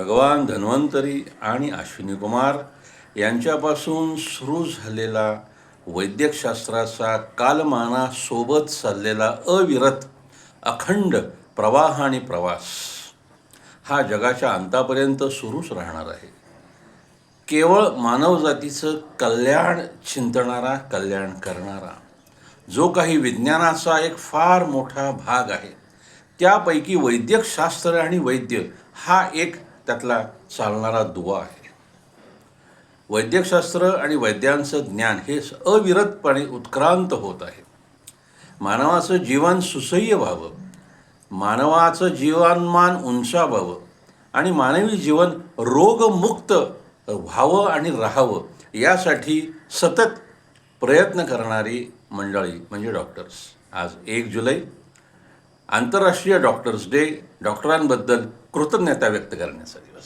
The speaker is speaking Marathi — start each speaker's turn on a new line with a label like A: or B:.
A: भगवान धन्वंतरी आणि अश्विनी कुमार यांच्यापासून सुरू झालेला वैद्यकशास्त्राचा कालमानासोबत चाललेला अविरत अखंड प्रवाह आणि प्रवास हा जगाच्या अंतापर्यंत सुरूच राहणार आहे. केवळ मानवजातीचं कल्याण चिंतणारा कल्याण करणारा जो काही विज्ञानाचा एक फार मोठा भाग आहे त्यापैकी वैद्यकशास्त्र आणि वैद्य हा एक त्यातला चालणारा दुवा आहे. वैद्यकशास्त्र आणि वैद्यांचं ज्ञान हे अविरतपणे उत्क्रांत होत आहे. मानवाचं जीवन सुसह्य व्हावं मानवाचं जीवनमान उंचावावं आणि मानवी जीवन रोगमुक्त व्हावं आणि राहावं यासाठी सतत प्रयत्न करणारी मंडळी म्हणजे डॉक्टर्स. आज एक जुलै आंतरराष्ट्रीय डॉक्टर्स डे डॉक्टरांबद्दल कृतज्ञता व्यक्त करण्याचा दिवस.